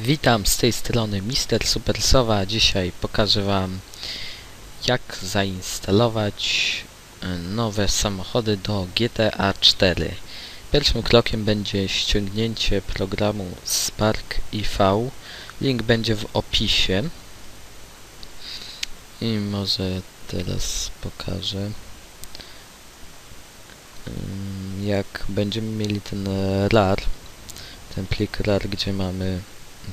Witam z tej strony Mister Supersowa. Dzisiaj pokażę Wam jak zainstalować e, nowe samochody do GTA 4. Pierwszym krokiem będzie ściągnięcie programu Spark IV. Link będzie w opisie. I może teraz pokażę ym, jak będziemy mieli ten RAR, ten plik RAR, gdzie mamy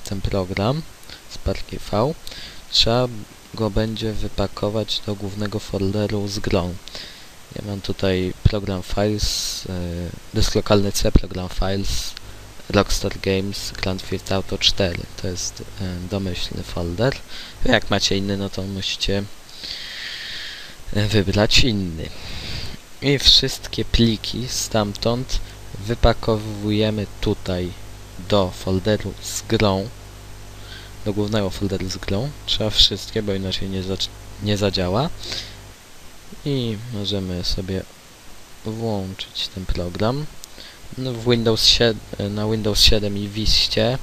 ten program Spark V, trzeba go będzie wypakować do głównego folderu z grą. Ja mam tutaj program files, yy, dysk lokalny C, program files, Rockstar Games, Grand Theft Auto 4. To jest yy, domyślny folder. Jak macie inny, no to musicie yy, wybrać inny. I wszystkie pliki stamtąd wypakowujemy tutaj do folderu z grą, do głównego folderu z grą. Trzeba wszystkie, bo inaczej nie, nie zadziała. I możemy sobie włączyć ten program. No, w Windows 7, na Windows 7 i Viście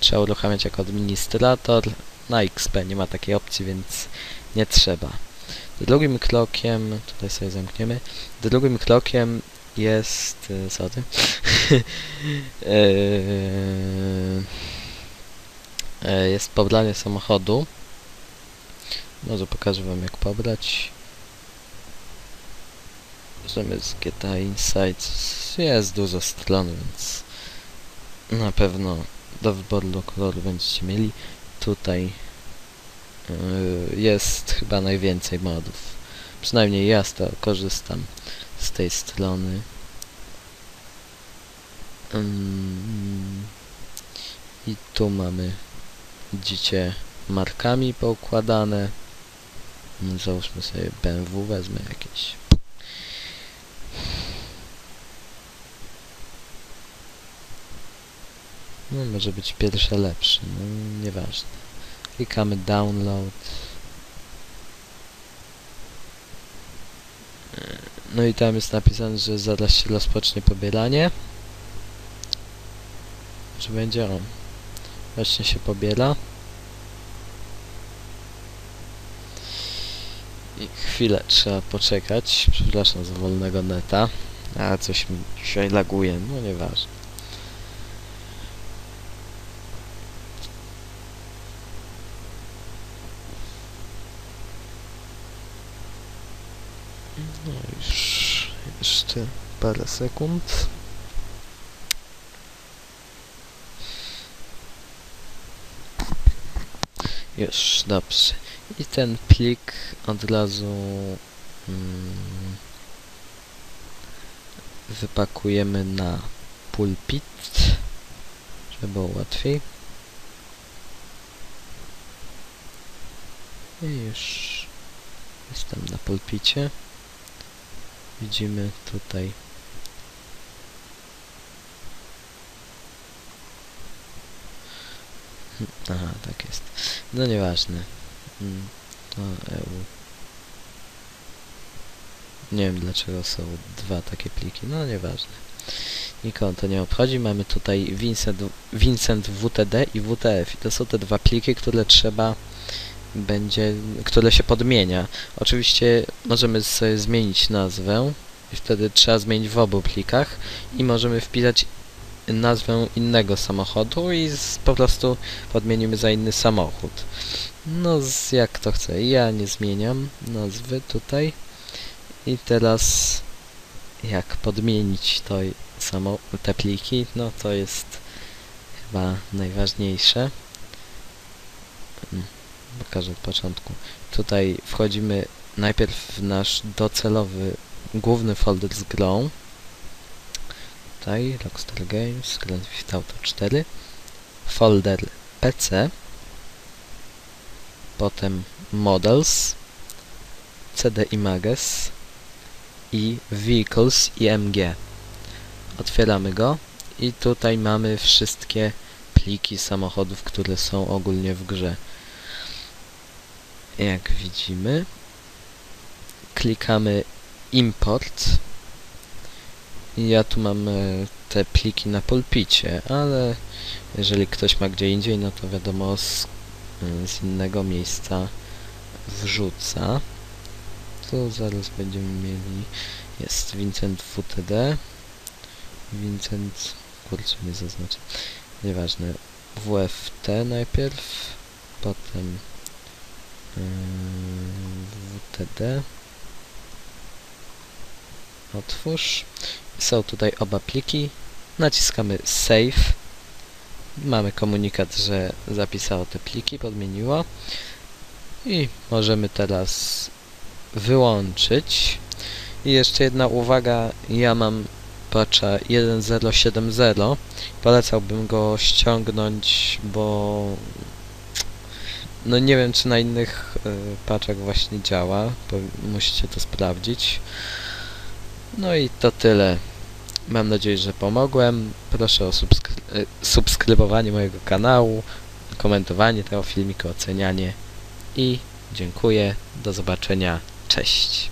trzeba uruchamiać jako administrator. Na XP nie ma takiej opcji, więc nie trzeba. Drugim krokiem, tutaj sobie zamkniemy, drugim krokiem jest... e, jest pobranie samochodu. Może pokażę wam jak pobrać. Możemy z GTA Insights. Jest dużo stron, więc na pewno do wyboru do koloru będziecie mieli. Tutaj yy, jest chyba najwięcej modów. Przynajmniej ja korzystam z tej strony. I tu mamy, widzicie, markami poukładane. Załóżmy sobie BMW, wezmę jakieś. No, może być pierwsze lepsze, no nieważne. Klikamy download. No i tam jest napisane, że zaraz się rozpocznie pobieranie. Będzie on? Właśnie się pobiera. I chwilę trzeba poczekać. Przepraszam za wolnego neta. A coś mi dzisiaj laguje, no nieważne. No już jeszcze parę sekund. Już, dobrze. I ten plik od razu mm, wypakujemy na pulpit, żeby było łatwiej. I już jestem na pulpicie. Widzimy tutaj Aha, tak jest. No nieważne. Mm, To EU. Nie wiem dlaczego są dwa takie pliki, no nieważne. Nikogo to nie obchodzi. Mamy tutaj Vincent, Vincent WTD i WTF. I to są te dwa pliki, które trzeba będzie, które się podmienia. Oczywiście możemy sobie zmienić nazwę i wtedy trzeba zmienić w obu plikach i możemy wpisać nazwę innego samochodu i z, po prostu podmienimy za inny samochód. No, z, jak to chcę. Ja nie zmieniam nazwy tutaj. I teraz jak podmienić to samo, te pliki, no to jest chyba najważniejsze. Mm, Pokażę od początku. Tutaj wchodzimy najpierw w nasz docelowy główny folder z grą tutaj Rockstar Games, Grand Theft Auto 4 folder PC potem Models CD Images i Vehicles IMG otwieramy go i tutaj mamy wszystkie pliki samochodów, które są ogólnie w grze. Jak widzimy klikamy import ja tu mam e, te pliki na pulpicie, ale jeżeli ktoś ma gdzie indziej, no to wiadomo z, e, z innego miejsca wrzuca. Tu zaraz będziemy mieli jest Vincent WTD Vincent kurczę nie zaznaczę. Nieważne. WFT najpierw potem yy, WTD otwórz. Są tutaj oba pliki. Naciskamy save. Mamy komunikat, że zapisało te pliki, podmieniło. I możemy teraz wyłączyć. I jeszcze jedna uwaga, ja mam patcha 1070 polecałbym go ściągnąć, bo no nie wiem czy na innych y, właśnie działa, bo musicie to sprawdzić no i to tyle. Mam nadzieję, że pomogłem. Proszę o subskry y, subskrybowanie mojego kanału komentowanie tego filmiku, ocenianie i dziękuję, do zobaczenia, cześć